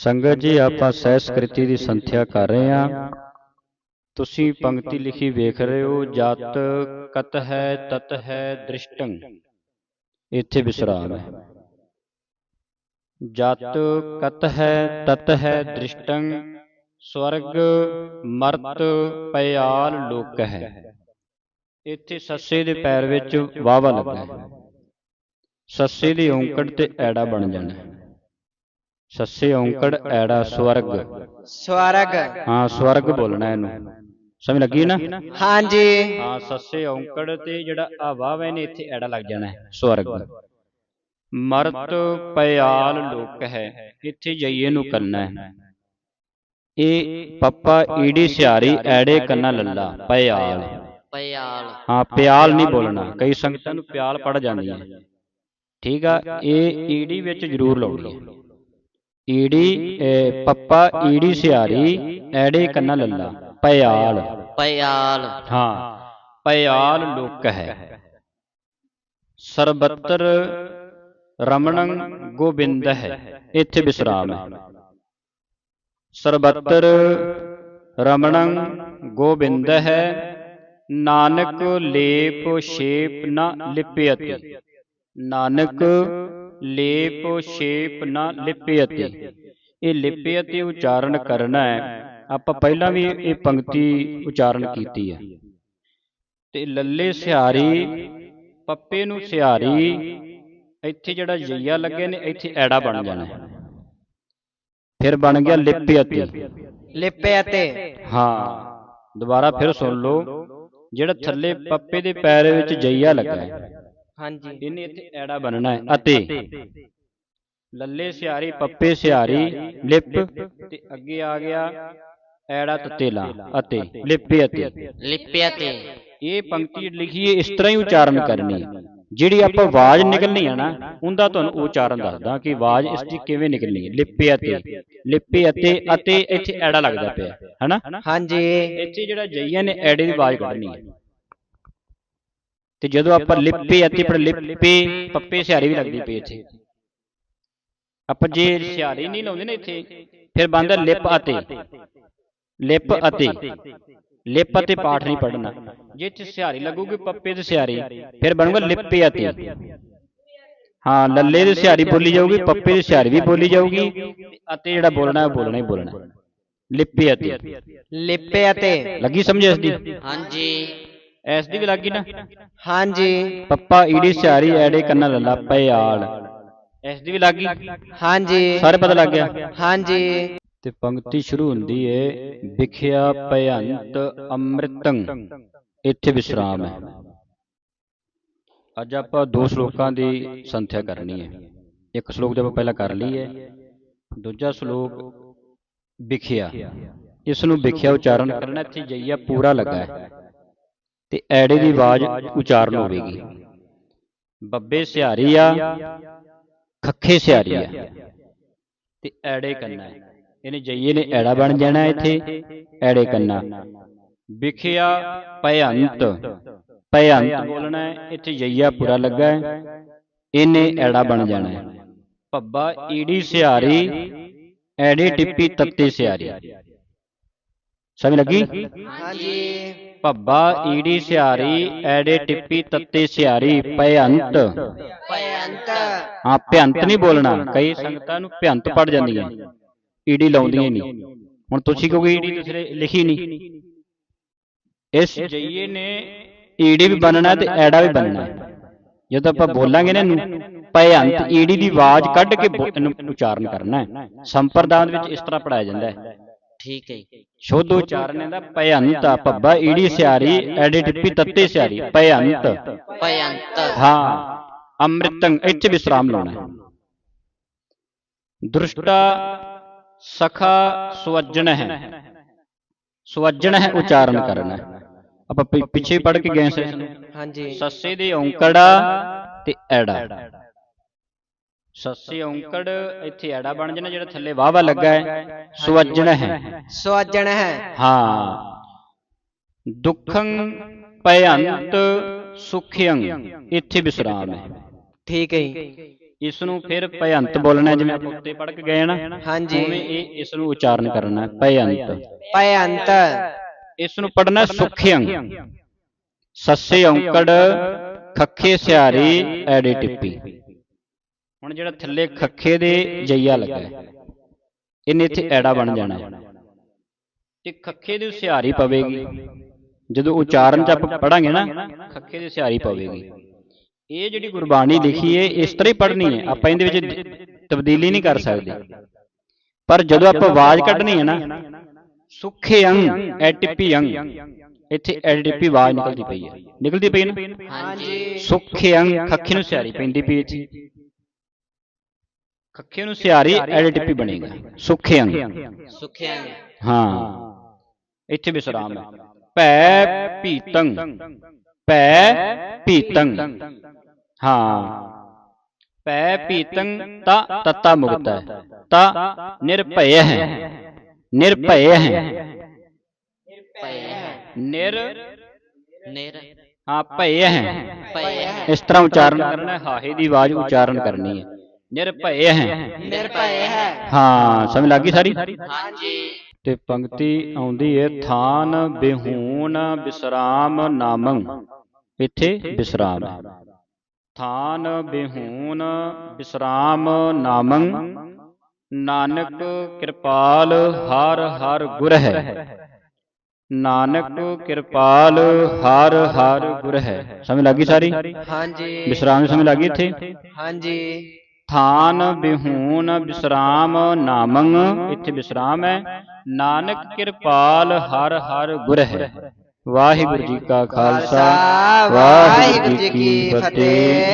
ਸੰਗਤ ਜੀ ਆਪਾਂ ਸਹਿਸਕ੍ਰਿਤੀ ਦੀ ਸੰਥਿਆ ਕਰ ਰਹੇ ਹਾਂ। ਤੁਸੀਂ ਪੰਕਤੀ ਲਿਖੀ ਵੇਖ ਰਹੇ ਹੋ ਜਤ ਕਤ ਹੈ ਤਤ ਹੈ ਦ੍ਰਿਸ਼ਟੰ। ਇੱਥੇ ਵਿਸਰਾਮ ਹੈ। ਜਤ ਕਤ ਹੈ ਤਤ ਹੈ ਦ੍ਰਿਸ਼ਟੰ। ਸਵਰਗ ਮਰਤ ਪਿਆਲ ਲੋਕ ਹੈ। ਇੱਥੇ ਸੱਸੇ ਦੇ ਪੈਰ ਵਿੱਚ ਵਾਵਾ ਲੱਗਾ ਹੈ। ਸੱਸੇ ਦੀ ਔਂਕੜ ਤੇ ਐੜਾ ਬਣ ਜਾਣਾ ਹੈ। ਸੱਸੇ ਔਂਕੜ ਐੜਾ ਸਵਰਗ। ਸਵਰਗ। ਹਾਂ ਸਵਰਗ ਬੋਲਣਾ ਇਹਨੂੰ। ਸਮਝ ਲੱਗੀ ਨਾ? ਹਾਂਜੀ। ਹਾਂ ਸੱਸੇ ਔਂਕੜ ਤੇ ਜਿਹੜਾ ਆ ਵਾਵੇ ਨੇ ਇੱਥੇ ਐੜਾ ਲੱਗ ਜਾਣਾ ਹੈ ਸਵਰਗ। ਮਰਤ ਪਿਆਲ ਲੋਕ ਹੈ ਇੱਥੇ ਜਈਏ ਨੂੰ ਕਰਨਾ ਹੈ। ਇਹ ਪੱਪਾ ਈੜੀ ਸਿਆਰੀ ਐੜੇ ਕੰਨਾ ਲੱਲਾ ਪਿਆਲ ਪਿਆਲ ਹਾਂ ਪਿਆਲ ਨਹੀਂ ਬੋਲਣਾ ਕਈ ਸੰਗਤਾਂ ਨੂੰ ਪਿਆਲ ਪੜ ਜਾਂਦੀਆਂ ਠੀਕ ਆ ਇਹ ਈੜੀ ਵਿੱਚ ਜ਼ਰੂਰ ਲਾਉਣੀ ਹੈ। ਈੜੀ ਪੱਪਾ ਈੜੀ ਸਿਆਰੀ ਐੜੇ ਕੰਨਾ ਲੱਲਾ ਪਿਆਲ ਪਿਆਲ ਹਾਂ ਪਿਆਲ ਲੁਕ ਹੈ। ਸਰਬੱਤਰ ਰਮਣੰ ਗੋਬਿੰਦ ਹੈ ਇੱਥੇ ਵਿਸਰਾਮ ਹੈ। ਸਰਬੱਤਰ ਰਮਣੰ ਗੋਬਿੰਦ ਹੈ ਨਾਨਕ ਲੇਪ ਛੇਪ ਨ ਲਿਪਿਅਤੀ। ਨਾਨਕ ਲੇਪ ਛੇਪ ਨ ਲਿਪਿਅਤੀ। ਇਹ ਲਿਪਿਅਤੀ ਉਚਾਰਨ ਕਰਨਾ ਹੈ। ਆਪਾਂ ਪਹਿਲਾਂ ਵੀ ਇਹ ਪੰਕਤੀ ਉਚਾਰਨ ਕੀਤੀ ਹੈ। ਤੇ ਲੱਲੇ ਸਿਹਾਰੀ ਪੱਪੇ ਨੂੰ ਸਿਹਾਰੀ ਇੱਥੇ ਜਿਹੜਾ ਜਈਆ ਲੱਗੇ ਨੇ ਇੱਥੇ ਐੜਾ ਬਣ ਜਾਣਾ ਫਿਰ ਬਣ ਗਿਆ ਲਿਪਿਅਤੀ। ਲਿਪੇ ਅਤੇ ਹਾਂ ਦੁਬਾਰਾ ਫਿਰ ਸੁਣ ਲਓ। ਜਿਹੜਾ ਥੱਲੇ ਪੱਪੇ ਦੇ ਪੈਰ ਵਿੱਚ ਜਈਆ ਲੱਗਾ ਹੈ। ਹਾਂਜੀ। ਇਹਨੇ ਇੱਥੇ ਐੜਾ ਬਣਨਾ ਹੈ। ਅਤੇ ਲੱਲੇ ਸਿਹਾਰੀ ਪੱਪੇ ਸਿਹਾਰੀ ਲਿਪ ਤੇ ਅੱਗੇ ਆ ਗਿਆ ਐੜਾ ਤੱਤੇ ਲਾ ਅਤੇ ਲਿਪੇ ਅਤੇ। ਲਿਪੇ ਅਤੇ। ਇਹ ਪੰਕਤੀ ਲਿਖੀ ਹੈ ਇਸ ਤਰ੍ਹਾਂ ਹੀ ਉਚਾਰਨ ਕਰਨੀ। ਹੈ ਜਿਹੜੀ ਆਪਾਂ ਆਵਾਜ਼ ਨਿਕਲਣੀ ਹੈ ਨਾ ਉਹਦਾ ਤੁਹਾਨੂੰ ਉਚਾਰਨ ਦੱਸਦਾ ਕਿ ਆਵਾਜ਼ ਇਸ ਦੀ ਕਿਵੇਂ ਨਿਕਲਣੀ ਹੈ। ਲਿਪੇ ਅਤੇ। ਲਿਪੇ ਅਤੇ। ਅਤੇ ਇੱਥੇ ਐੜਾ ਲੱਗਦਾ ਪਿਆ। ਹੈਨਾ? ਹਾਂਜੀ। ਇੱਥੇ ਜਿਹੜਾ ਜਈਆਂ ਨੇ ਐੜੇ ਦੀ ਆਵਾਜ਼ ਕੱਢਣੀ ਹੈ। ਤੇ ਜਦੋਂ ਆਪਾਂ ਲਿਪੇ ਅਤੇ ਪਰ ਲਿਪੇ ਪੱਪੇ ਸਿਹਾਰੀ ਵੀ ਲੱਗਦੀ ਪਈ ਇੱਥੇ। ਆਪਾਂ ਜੇ ਸਿਹਾਰੀ ਨਹੀਂ ਲਾਉਂਦੇ ਨਾ ਇੱਥੇ ਫਿਰ ਬਣਦਾ ਲਿਪ ਅਤੇ ਲਿਪ ਅਤੇ ਲਿਪ ਅਤੇ ਪਾਠ ਨਹੀਂ ਪੜਨਾ ਜੇ ਇੱਥੇ ਸਿਹਾਰੀ ਲੱਗੂਗੀ ਪੱਪੇ ਤੇ ਸਿਹਾਰੀ। ਫਿਰ ਬਣੂਗਾ ਲਿਪੇ ਅਤੇ ਹਾਂ ਲੱਲੇ ਦੀ ਸਿਹਾਰੀ ਬੋਲੀ ਜਾਊਗੀ ਪੱਪੇ ਦੀ ਸਿਹਾਰੀ ਵੀ ਬੋਲੀ ਜਾਊਗੀ। ਅਤੇ ਜਿਹੜਾ ਬੋਲਣਾ ਹੈ ਉਹ ਬੋਲਣਾ ਹੀ ਬੋਲਣਾ। ਲਿਪੇ ਅਤੇ ਲਿਪੇ ਅਤੇ ਲੱਗੀ ਸਮਝ ਇਸ ਦੀ? ਹਾਂਜੀ। ਐਸ ਦੀ ਵੀ ਲੱਗੀ ਨਾ? ਹਾਂਜੀ। ਪੱਪਾ ਈੜੀ ਸਿਹਾਰੀ ਐੜੇ ਕੰਨਾ ਲੱਲਾ ਪਿਆਲ ਐਸ ਦੀ ਵੀ ਲੱਗੀ ਹਾਂਜੀ। ਸਾਰੇ ਪਤਾ ਲੱਗ ਗਿਆ? ਹਾਂਜੀ। ਤੇ ਪੰਕਤੀ ਸ਼ੁਰੂ ਹੁੰਦੀ ਏ ਵਿਖਿਆ ਭਯੰਤ ਅੰਮ੍ਰਿਤੰ ਇੱਥੇ ਵਿਸਰਾਮ ਹੈ। ਅੱਜ ਆਪਾਂ ਦੋ ਸ਼ਲੋਕਾਂ ਦੀ ਸੰਥਿਆ ਕਰਨੀ ਹੈ। ਇੱਕ ਸ਼ਲੋਕ ਆਪਾਂ ਪਹਿਲਾਂ ਕਰ ਲਈ ਹੈ ਦੂਜਾ ਸ਼ਲੋਕ ਵਿਖਿਆ। ਇਸ ਨੂੰ ਵਿਖਿਆ ਉਚਾਰਨ ਕਰਨਾ ਇੱਥੇ ਜਈਆ ਪੂਰਾ ਲੱਗਾ ਹੈ। ਤੇ ਐੜੇ ਦੀ ਆਵਾਜ਼ ਉਚਾਰਨ ਹੋਵੇਗੀ। ਬੱਬੇ ਸਿਹਾਰੀ ਆ ਖੱਖੇ ਸਿਹਾਰੀ ਆ। ਤੇ ਐੜੇ ਕੰਨਾ ਹੈ। ਇਹਨੇ ਜਈਏ ਨੇ ਐੜਾ ਬਣ ਜਾਣਾ ਇੱਥੇ ਐੜੇ ਕੰਨਾ। ਵਿਖਿਆ ਭਯੰਤ ਭਯੰਤ ਬੋਲਣਾ ਹੈ ਇੱਥੇ ਜਈਆ ਪੂਰਾ ਲੱਗਾ ਹੈ। ਇਹਨੇ ਐੜਾ ਬਣ ਜਾਣਾ ਹੈ। ਭੱਬਾ ਈੜੀ ਸਿਹਾਰੀ ਐੜੇ ਟਿੱਪੀ ਤੱਤੇ ਸਿਹਾਰੀ ਸਮਝ ਲੱਗੀ? ਹਾਂਜੀ। ਭੱਬਾ ਈੜੀ ਸਿਹਾਰੀ ਐੜੇ ਟਿੱਪੀ ਤੱਤੇ ਸਿਹਾਰੀ ਭਯੰਤ। ਭਯੰਤ ਹਾਂ ਭਿਅੰਤ ਨਹੀਂ ਬੋਲਣਾ। ਕਈ ਸੰਗਤਾਂ ਨੂੰ ਭਿਅੰਤ ਪੜ ਜਾਂਦੀਆਂ। ਈੜੀ ਲਾਉਂਦੀਆਂ ਨਹੀਂ। ਹੁਣ ਤੁਸੀਂ ਕਿਉਂਕਿ ਈੜੀ ਦੂਸਰੇ ਲਿਖੀ ਨਹੀਂ। ਇਸ ਜਈਏ ਨੇ ਈੜੀ ਵੀ ਬਣਨਾ ਤੇ ਐੜਾ ਵੀ ਬਣਨਾ ਜਦੋਂ ਆਪਾਂ ਬੋਲਾਂਗੇ ਨਾ ਭਿਅੰਤ ਈੜੀ ਦੀ ਆਵਾਜ਼ ਕੱਢ ਕੇ ਇਹਨੂੰ ਉਚਾਰਨ ਕਰਨਾ ਹੈ। ਸੰਪਰਦਾਨ ਵਿੱਚ ਇਸ ਤਰ੍ਹਾਂ ਪੜਾਇਆ ਜਾਂਦਾ ਹੈ। ਠੀਕ ਹੈ। ਸ਼ੁੱਧ ਉਚਾਰਨ ਇਹਦਾ ਭਿਅੰਤ ਆ, ਭੱਬਾ ਈੜੀ ਸਿਆਰੀ ਐੜੇ ਟਿੱਪੀ ਤੱਤੇ ਸਿਆਰੀ ਭਿਅੰਤ ਭਯੰਤ। ਹਾਂ ਅੰਮ੍ਰਿਤੰ ਇੱਥੇ ਵਿਸਰਾਮ ਲਾਉਣਾ ਹੈ। ਦ੍ਰਿਸ਼ਟਾ ਸਖਾ ਸੁਵਜਣ ਹੈ। ਸੁਵਜਣ ਹੈ ਉਚਾਰਨ ਕਰਨਾ ਹੈ। ਆਪਾਂ ਪਿੱਛੇ ਪੜ ਕੇ ਗਏ ਸੀ ਹਾਂਜੀ। ਸੱਸੇ ਦੇ ਔਂਕੜਾ ਤੇ ਐੜਾ। ਸੱਸੇ ਔਂਕੜ ਇੱਥੇ ਐੜਾ ਬਣ ਜਾਣਾ ਜਿਹੜਾ ਥੱਲੇ ਵਾਵਾ ਲੱਗਾ ਹੈ। ਸੁਵਜਣ ਹੈ। ਸਵਾਜਣ ਹੈ। ਹਾਂ। ਦੁੱਖੰ ਭਯੰਤ ਸੁਖਯੰ ਇੱਥੇ ਵਿਸਰਾਮ ਹੈ। ਠੀਕ ਹੈ ਜੀ। ਇਸ ਨੂੰ ਫਿਰ ਭਯੰਤ ਬੋਲਣਾ ਜਿਵੇਂ ਆਪਾਂ ਉੱਤੇ ਪੜ੍ਹ ਕੇ ਗਏ ਨਾ। ਹਾਂਜੀ। ਉਵੇਂ ਇਹ ਇਸ ਨੂੰ ਉਚਾਰਨ ਕਰਨਾ ਹੈ ਭਯੰਤ। ਭਯੰਤ। ਇਸ ਨੂੰ ਪੜ੍ਹਨਾ ਹੈ ਸੁਖਿਅੰ। ਸੱਸੇ ਔਂਕੜ ਖੱਖੇ ਸਿਆਰੀ ਐੜੇ ਟਿੱਪੀ। ਹੁਣ ਜਿਹੜਾ ਥੱਲੇ ਖੱਖੇ ਦੇ ਜਈਆ ਲੱਗਾ ਇਹਨੇ ਇੱਥੇ ਐੜਾ ਬਣ ਜਾਣਾ। ਤੇ ਖੱਖੇ ਦੀ ਸਿਹਾਰੀ ਪਵੇਗੀ। ਜਦੋਂ ਉਚਾਰਨ ਚ ਆਪਾਂ ਪੜਾਂਗੇ ਨਾ ਖੱਖੇ ਦੀ ਸਿਹਾਰੀ ਪਵੇਗੀ। ਇਹ ਜਿਹੜੀ ਗੁਰਬਾਣੀ ਲਿਖੀ ਹੈ ਇਸ ਤਰ੍ਹਾਂ ਹੀ ਪੜ੍ਹਨੀ ਹੈ। ਆਪਾਂ ਇਹਦੇ ਵਿੱਚ ਤਬਦੀਲੀ ਨਹੀਂ ਕਰ ਸਕਦੇ। ਪਰ ਜਦੋਂ ਆਪਾਂ ਆਵਾਜ਼ ਕੱਢਣੀ ਹੈ ਨਾ ਸੁਖੇ ਅੰਗ ਐਟਿਪੀ ਅੰਗ ਇੱਥੇ ਐਟਿਪੀ ਆਵਾਜ਼ ਨਿਕਲਦੀ ਪਈ ਹੈ। ਨਿਕਲਦੀ ਪਈ ਨਾ? ਹਾਂਜੀ। ਸੁਖੇ ਅੰਗ ਖੱਖੇ ਨੂੰ ਸਿਹਾਰੀ ਪੈਂਦੀ ਪਈ ਇੱਥੇ। ਖੱਖੇ ਨੂੰ ਸਿਹਾਰੀ ਐਟਿਪੀ ਬਣੇਗਾ ਸੁਖੇ ਅੰਗ। ਸੁਖਿਆਂ ਹਾਂ। ਇੱਥੇ ਵਿਸਰਾਮ ਹੈ। ਭੈ ਪੀਤੰ ਭੈ ਪੀਤੰ ਹਾਂ। ਭੈ ਪੀਤੰ ਤਾ ਤਤਾ ਮੁਕਤ ਹੈ। ਤਾ ਨਿਰਭੈ ਹੈ। ਨਿਰਭੈ ਹੈ। ਭੈ ਨਿਰ ਨਿਰ। ਹਾਂ ਭੈ ਹੈ। ਭੈ ਇਸ ਤਰ੍ਹਾਂ ਉਚਾਰਨ ਕਰਨਾ ਹੈ। ਹਾਹੇ ਦੀ ਆਵਾਜ਼ ਉਚਾਰਨ ਕਰਨੀ ਹੈ। ਨਿਰਭੈ ਹੈ। ਨਿਰਭੈ ਹੈ। ਹਾਂ। ਸਮਝ ਲੱਗੀ ਸਾਰੀ? ਹਾਂਜੀ। ਤੇ ਪੰਕਤੀ ਆਉਂਦੀ ਹੈ ਥਾਨ ਬਿਹੂਨ ਵਿਸਰਾਮ ਨਾਮੰ। ਇੱਥੇ ਵਿਸਰਾਮ ਹੈ ਥਾਨ ਬਿਹੂਨ ਵਿਸਰਾਮ ਨਾਮੰ। ਨਾਨਕ ਕਿਰਪਾਲ ਹਰ ਹਰ ਗੁਰ ਹੈ ਨਾਨਕ ਕਿਰਪਾਲ ਹਰ ਹਰ ਗੁਰ ਹੈ ਸਮਝ ਲੱਗੀ ਸਾਰੀ? ਹਾਂਜੀ। ਵਿਸਰਾਮ ਦੀ ਸਮਝ ਲੱਗੀ ਇੱਥੇ? ਹਾਂਜੀ। ਥਾਨ ਬਿਹੂਨ ਵਿਸਰਾਮ ਨਾਮੰ। ਇੱਥੇ ਵਿਸਰਾਮ ਹੈ। ਨਾਨਕ ਕਿਰਪਾਲ ਹਰ ਹਰ ਗੁਰ ਹੈ। ਵਾਹਿਗੁਰੂ ਜੀ ਕਾ ਖਾਲਸਾ। ਵਾਹਿਗੁਰੂ ਜੀ ਕੀ ਫਤਿਹ।